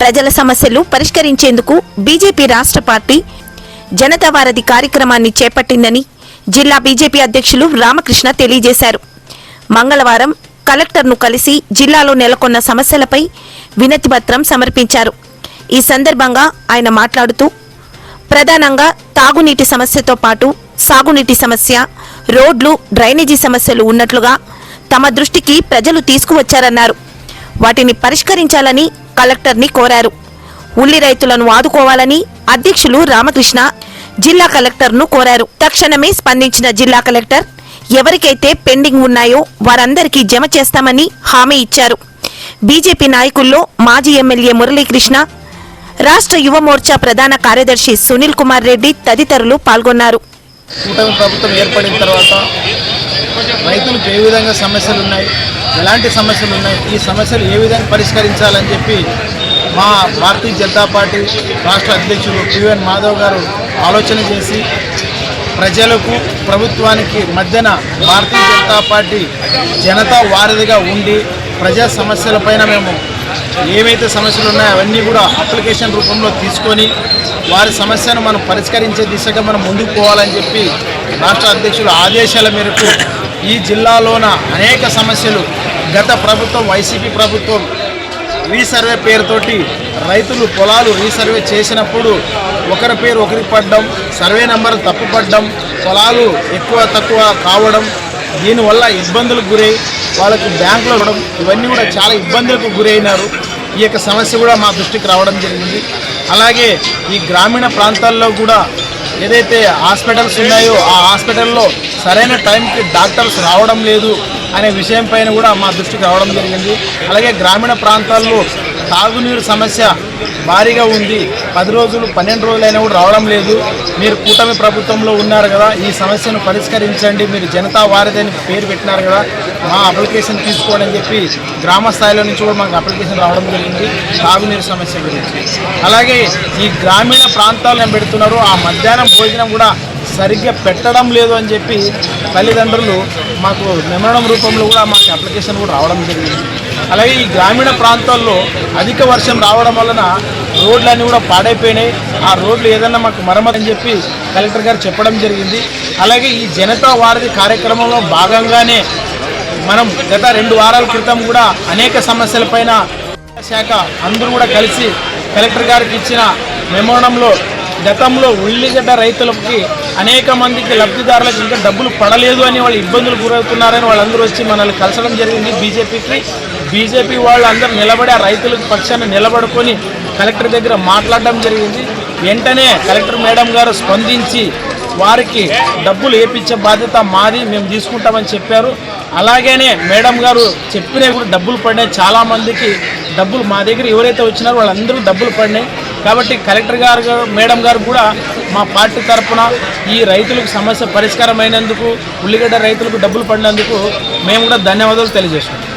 ప్రజల సమస్యలు పరిష్కరించేందుకు బీజేపీ రాష్ట్ర పార్టీ జనతా వారధి కార్యక్రమాన్ని చేపట్టిందని జిల్లా బీజేపీ అధ్యక్షులు రామకృష్ణ తెలియజేశారు. మంగళవారం కలెక్టర్ను కలిసి జిల్లాలో నెలకొన్న సమస్యలపై వినతిపత్రం సమర్పించారు. ఈ సందర్భంగా ఆయన మాట్లాడుతూ ప్రధానంగా తాగునీటి సమస్యతో పాటు సాగునీటి సమస్య రోడ్లు డ్రైనేజీ సమస్యలు ఉన్నట్లుగా తమ దృష్టికి ప్రజలు తీసుకువచ్చారన్నారు. వాటిని పరిష్కరించాలని కలెక్టర్ని కోరారు. ఉల్లి రైతులను ఆదుకోవాలని అధ్యక్షులు రామకృష్ణ జిల్లా కలెక్టర్ను కోరారు. తక్షణమే స్పందించిన జిల్లా కలెక్టర్ ఎవరికైతే పెండింగ్ ఉన్నాయో వారందరికీ జమ చేస్తామని హామీ ఇచ్చారు. బీజేపీ నాయకుల్లో మాజీ ఎమ్మెల్యే మురళీకృష్ణ రాష్ట్ర యువ మోర్చా ప్రధాన కార్యదర్శి సునీల్ కుమార్ రెడ్డి తదితరులు పాల్గొన్నారు. కూటమి ప్రభుత్వం ఏర్పడిన తర్వాత రైతులకు ఏ విధంగా సమస్యలు ఉన్నాయి? ఎలాంటి సమస్యలు ఉన్నాయి? ఈ సమస్యలు ఏ విధంగా పరిష్కరించాలని చెప్పి మా భారతీయ జనతా పార్టీ రాష్ట్ర అధ్యక్షుడు పివిఎన్ మాధవ్ గారు ఆలోచన చేసి ప్రజలకు ప్రభుత్వానికి మధ్యన భారతీయ జనతా పార్టీ జనతా వారధిగా ఉండి ప్రజా సమస్యలపైన మేము ఏవైతే సమస్యలు ఉన్నాయో అవన్నీ కూడా అప్లికేషన్ రూపంలో తీసుకొని వారి సమస్యను మనం పరిష్కరించే దిశగా మనం ముందుకు పోవాలని చెప్పి రాష్ట్ర అధ్యక్షుల ఆదేశాల మేరకు ఈ జిల్లాలోన అనేక సమస్యలు గత ప్రభుత్వం వైసీపీ ప్రభుత్వం రీసర్వే పేరుతోటి రైతులు పొలాలు రీసర్వే చేసినప్పుడు ఒకరి పేరు ఒకరికి పడ్డం సర్వే నెంబర్ తప్పుపడ్డం పొలాలు ఎక్కువ తక్కువ కావడం దీనివల్ల ఇబ్బందులకు గురై వాళ్ళకు బ్యాంకులో ఇవ్వడం ఇవన్నీ కూడా చాలా ఇబ్బందులకు గురైనారు. ఈ యొక్క సమస్య కూడా మా దృష్టికి రావడం జరిగింది. అలాగే ఈ గ్రామీణ ప్రాంతాల్లో కూడా ఏదైతే హాస్పిటల్స్ ఉన్నాయో ఆ హాస్పిటల్లో సరైన టైంకి డాక్టర్స్ రావడం లేదు అనే విషయం పైన కూడా మా దృష్టికి రావడం జరిగింది. అలాగే గ్రామీణ ప్రాంతాల్లో తాగునీరు సమస్య భారీగా ఉంది. పది రోజులు పన్నెండు రోజులైనా కూడా రావడం లేదు. మీరు కూటమి ప్రభుత్వంలో ఉన్నారు కదా ఈ సమస్యను పరిష్కరించండి. మీరు జనతా వారిదని పేరు పెట్టినారు కదా మా అప్లికేషన్ తీసుకోండి అని చెప్పి గ్రామ స్థాయిలో నుంచి కూడా మాకు అప్లికేషన్ రావడం జరిగింది తాగునీరు సమస్య గురించి. అలాగే ఈ గ్రామీణ ప్రాంతాల్లో ఏం పెడుతున్నారు ఆ మధ్యాహ్నం భోజనం కూడా సరిగ్గా పెట్టడం లేదు అని చెప్పి తల్లిదండ్రులు మాకు మెమరణం రూపంలో కూడా మాకు అప్లికేషన్ కూడా రావడం జరిగింది. అలాగే ఈ గ్రామీణ ప్రాంతాల్లో అధిక వర్షం రావడం వలన రోడ్లన్నీ కూడా పాడైపోయినాయి. ఆ రోడ్లు ఏదన్నా మాకు మరమ్మతు అని చెప్పి కలెక్టర్ గారు చెప్పడం జరిగింది. అలాగే ఈ జనతా వారధి కార్యక్రమంలో భాగంగానే మనం గత రెండు వారాల క్రితం కూడా అనేక సమస్యలపైన శాఖ అందరూ కూడా కలిసి కలెక్టర్ గారికి ఇచ్చిన మెమోనంలో గతంలో ఉల్లిగడ్డ రైతులకి అనేక మందికి లబ్ధిదారులకు ఇంకా డబ్బులు పడలేదు అని వాళ్ళు ఇబ్బందులు గురవుతున్నారని వాళ్ళందరూ వచ్చి మనల్ని కలసడం జరిగింది. బీజేపీకి బీజేపీ వాళ్ళు అందరూ నిలబడి ఆ రైతులకు పక్షాన్ని నిలబడుకొని కలెక్టర్ దగ్గర మాట్లాడడం జరిగింది. వెంటనే కలెక్టర్ మేడం గారు స్పందించి వారికి డబ్బులు వేపించే బాధ్యత మాది మేము తీసుకుంటామని చెప్పారు. అలాగనే మేడం గారు చెప్పినవి కూడా డబ్బులు పడినాయి. చాలా మందికి డబ్బులు మా దగ్గర ఎవరైతే వచ్చినారో వాళ్ళందరూ డబ్బులు పడినాయి. కాబట్టి కలెక్టర్ గారు మేడం గారు కూడా మా పార్టీ తరఫున ఈ రైతులకు సమస్య పరిష్కారమైనందుకు ఉల్లిగడ్డ రైతులకు డబ్బులు పడినందుకు మేము కూడా ధన్యవాదాలు తెలియజేస్తున్నాం.